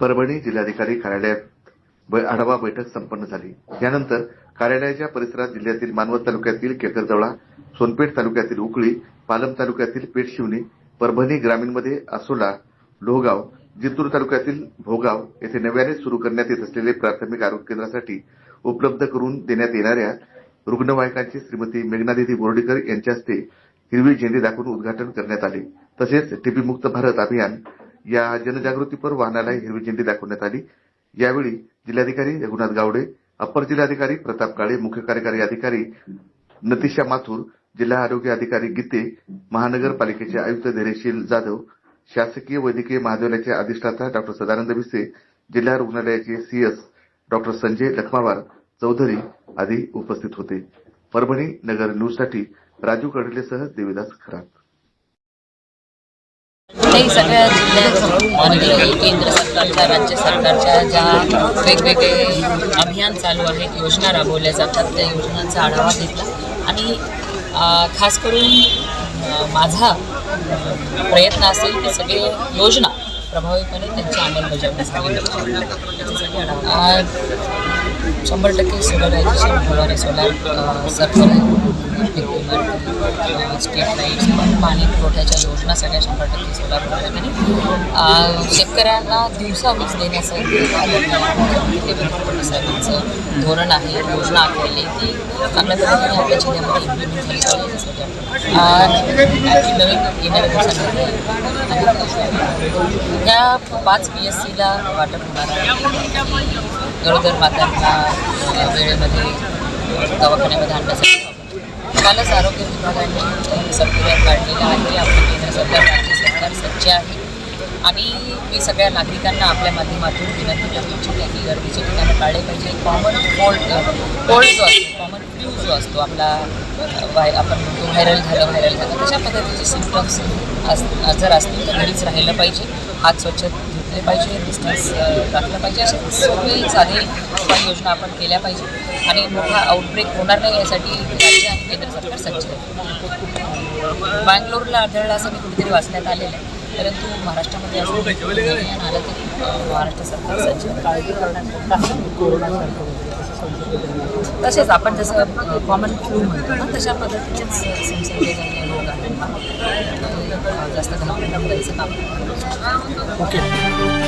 परभणी जिल्हाधिकारी कार्यालयात आढावा बैठक संपन्न झाली. यानंतर कार्यालयाच्या परिसरात जिल्ह्यातील मानवत तालुक्यातील केकरजवळा सोनपेठ तालुक्यातील उकळी पालम तालुक्यातील पेठशिवणी परभणी ग्रामीणमध्ये आसोला लोहगाव जिंतूर तालुक्यातील भोगाव येथे नव्याने सुरू करण्यात येत असलेले प्राथमिक आरोग्य केंद्रासाठी उपलब्ध करून देण्यात येणाऱ्या रुग्णवाहिकांचे श्रीमती मेघनादिदी बोर्डीकर यांच्या हस्ते हिरवी झेंडी दाखवून उद्घाटन करण्यात आले. तसेच टीबी मुक्त भारत अभियान या जनजागृतीपर वाहनाला हिरवी झेंडी दाखवण्यात आली. यावेळी जिल्हाधिकारी रघुनाथ गावडे अप्पर जिल्हाधिकारी प्रताप काळे मुख्य कार्यकारी अधिकारी नतिशा माथूर जिल्हा आरोग्य अधिकारी गीते महानगरपालिकेचे आयुक्त धैर्यशील जाधव शासकीय वैद्यकीय महाविद्यालयाचे अधिष्ठाता डॉक्टर सदानंद भिसे जिल्हा रुग्णालयाचे सीएस डॉक्टर संजय लखमावार चौधरी आदी उपस्थित होते. परभणी नगर न्यूजसाठी राजू कडलेसह देविदास खरात. नाही सगळ्या जिल्ह्यात केंद्र सरकारच्या राज्य सरकारच्या ज्या वेगवेगळे अभियान चालू आहेत योजना राबवल्या जातात त्या योजनांचा आढावा घेतला. आणि खास करून माझा प्रयत्न असेल की सगळे योजना प्रभावीपणे त्यांची अंमलबजावणी झाली शंभर टक्के सोलरायझेशन होणारे सोलार सर्कल स्ट्रीट लाईट्स पाणी पुरवठ्याच्या योजना सगळ्या शंभर टक्के सोलार शेतकऱ्यांना दिवसा वीज देण्याचं साहेबांचं धोरण आहे योजना आखलेली आहे ती चांगल्या पद्धतीने आपल्या जिल्ह्यामध्ये पाच पी एस सीला वाटप होणार आहे गरोदर मातांना वेळेमध्ये दवाखान्यामध्ये आणण्यासाठी कालच आरोग्य विभागाने सर्क्युलर काढलेला आहे. आपलं केंद्र सरकार राज्य सरकार सज्ज आहे. आणि मी सगळ्या नागरिकांना आपल्या माध्यमातून विनंती करू इच्छिते की गर्दीचे ठिकाणं काढले पाहिजे. कॉमन कोल्ड कोल्ड जो असतो कॉमन फ्लू जो असतो आपला वाय आपण म्हणतो व्हायरल झालं व्हायरल झालं तशा पद्धतीचे सिम्पटम्स अस जर असतील तर घरीच राहिलं पाहिजे. हात स्वच्छ घेतले पाहिजे डिस्टन्स राखलं पाहिजे अशा सगळी साधी उपाययोजना आपण केल्या पाहिजे. आणि मोठा आउटब्रेक होणार नाही यासाठी राज्य आणि केंद्र सरकार सज्ज आहे. बँगलोरला आढळलं असं मी कुठेतरी वाचण्यात आलेलं आहे. परंतु महाराष्ट्रामध्ये असं आलं तरी महाराष्ट्र सरकार सज्ज तसेच आपण जसं कॉमन फ्लू म्हणतो ना तशा पद्धतीचेच संसर्गजन्य रोग basta tumawag lang po sa top. Okay.